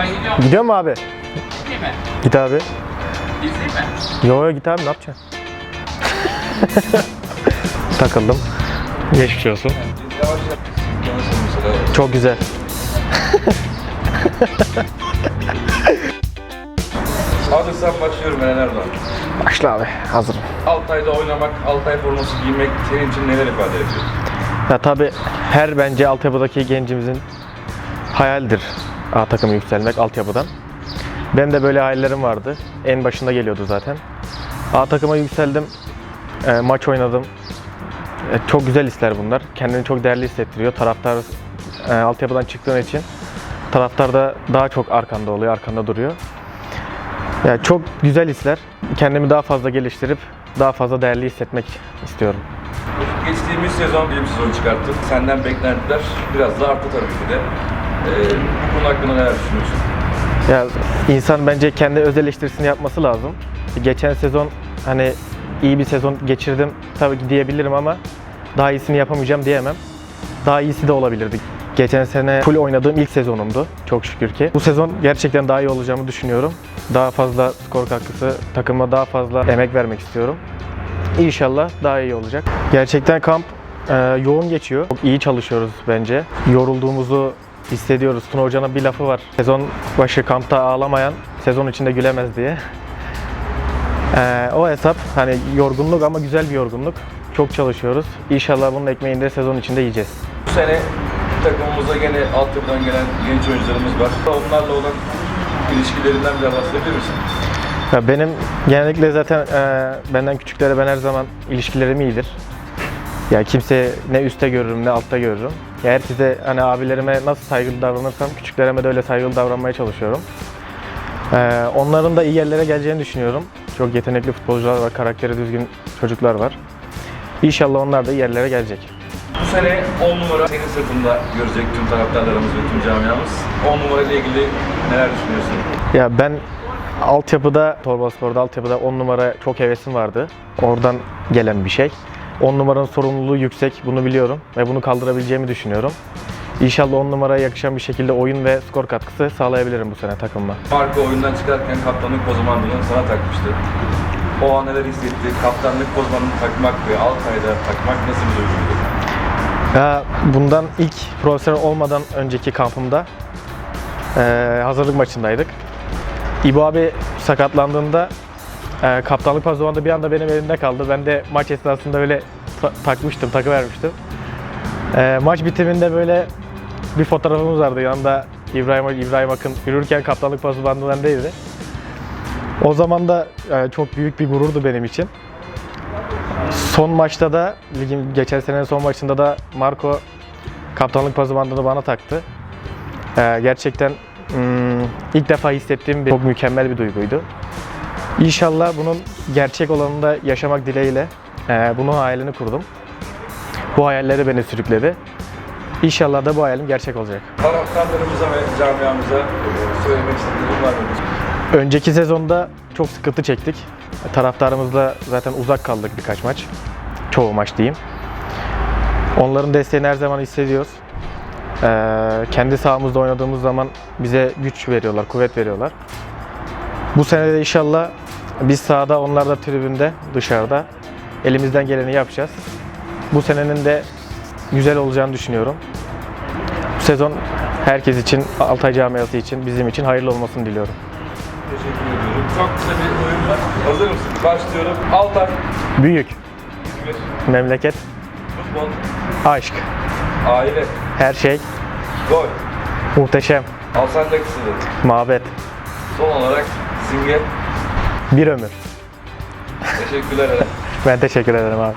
Ben gidiyorum. Gidiyor mu abi? Gideyim mi? Git abi. İzleyeyim mi? Yo yo git abi ne yapacaksın? Takıldım. Geçmiş olsun. Çok güzel. Hadi sen başlıyorum Eren Erdoğan. Başla abi. Hazırım. Altay'da oynamak, Altay forması giymek senin için neler ifade ediyor? Ya tabi her bence altyapıdaki gencimizin hayaldir A takımı yükselmek altyapıdan. Benim de böyle hayallerim vardı. En başında geliyordu zaten. A takıma yükseldim. E, maç oynadım. E, çok güzel hisler bunlar. Kendini çok değerli hissettiriyor. Taraftar e, altyapıdan çıktığın için taraftar da daha çok arkanda oluyor, arkanda duruyor. Ya çok güzel hisler. Kendimi daha fazla geliştirip daha fazla değerli hissetmek istiyorum. Geçtiğimiz sezon bir sezon çıkarttın. Senden beklentiler biraz da arttı tabii ki de. Ee, bu konu hakkında neler düşünüyorsun? Ya insan bence kendi öz eleştirisini yapması lazım. Geçen sezon hani iyi bir sezon geçirdim tabii ki diyebilirim ama daha iyisini yapamayacağım diyemem. Daha iyisi de olabilirdi. Geçen sene full oynadığım ilk sezonumdu çok şükür ki. Bu sezon gerçekten daha iyi olacağımı düşünüyorum. Daha fazla skor katkısı, takıma daha fazla emek vermek istiyorum. İnşallah daha iyi olacak. Gerçekten kamp e, yoğun geçiyor. Çok iyi çalışıyoruz bence. Yorulduğumuzu hissediyoruz. Tuna Hoca'nın bir lafı var. Sezon başı kampta ağlamayan sezon içinde gülemez diye. E, o hesap hani yorgunluk ama güzel bir yorgunluk. Çok çalışıyoruz. İnşallah bunun ekmeğini de sezon içinde yiyeceğiz. Bu sene takımımıza gene altyapıdan gelen genç oyuncularımız var. Onlarla olan ilişkilerinden biraz bahsedebilir misin? Ya benim genellikle zaten e, benden küçüklere ben her zaman ilişkilerim iyidir. Ya kimse ne üstte görürüm ne altta görürüm. Ya herkese hani abilerime nasıl saygılı davranırsam küçüklerime de öyle saygılı davranmaya çalışıyorum. E, onların da iyi yerlere geleceğini düşünüyorum. Çok yetenekli futbolcular var, karakteri düzgün çocuklar var. İnşallah onlar da iyi yerlere gelecek. Bu sene 10 numara senin sırtında görecek tüm taraftarlarımız ve tüm camiamız. 10 numara ile ilgili neler düşünüyorsun? Ya ben altyapıda, Torbaspor'da altyapıda 10 numara çok hevesim vardı. Oradan gelen bir şey. 10 numaranın sorumluluğu yüksek, bunu biliyorum ve bunu kaldırabileceğimi düşünüyorum. İnşallah 10 numaraya yakışan bir şekilde oyun ve skor katkısı sağlayabilirim bu sene takımıma. Marco oyundan çıkarken kaptanlık pozumandını sana takmıştı. O an neler hissetti? Kaptanlık pozumandını takmak ve Altay'da takmak nasıl bir duyguydu? Ya bundan ilk profesyonel olmadan önceki kampımda eee, hazırlık maçındaydık. İbo abi sakatlandığında eee kaptanlık pazuvanı bir anda benim elimde kaldı. Ben de maç esnasında böyle ta- takmıştım, takı vermiştim. maç bitiminde böyle bir fotoğrafımız vardı. Yanında İbrahim İbrahim Akın yürürken kaptanlık pazuvanı bendeydi. O zaman da eee, çok büyük bir gururdu benim için. Son maçta da ligin geçen senenin son maçında da Marco kaptanlık pazı bandını bana taktı. Ee, gerçekten hmm, ilk defa hissettiğim bir çok mükemmel bir duyguydu. İnşallah bunun gerçek olanında yaşamak dileğiyle e, bunun hayalini kurdum. Bu hayalleri beni sürükledi. İnşallah da bu hayalim gerçek olacak. Taraftarlarımıza ve camiamıza söylemek istediğin var mı? Önceki sezonda çok sıkıntı çektik. Taraftarımızla zaten uzak kaldık birkaç maç. Çoğu maç diyeyim. Onların desteğini her zaman hissediyoruz. Ee, kendi sahamızda oynadığımız zaman bize güç veriyorlar, kuvvet veriyorlar. Bu sene de inşallah biz sahada, onlar da tribünde, dışarıda elimizden geleni yapacağız. Bu senenin de güzel olacağını düşünüyorum. Bu sezon herkes için, Altay camiası için, bizim için hayırlı olmasını diliyorum. Teşekkür ediyorum. Çok kısa bir oyun var. Hazır mısın? Başlıyorum. Altay, Büyük, İzmir, memleket, futbol, aşk, aile, her şey gol. muhteşem, Alsancak kısırı. mabet, Son olarak simge. Bir ömür. Teşekkürler. Ben teşekkür ederim abi.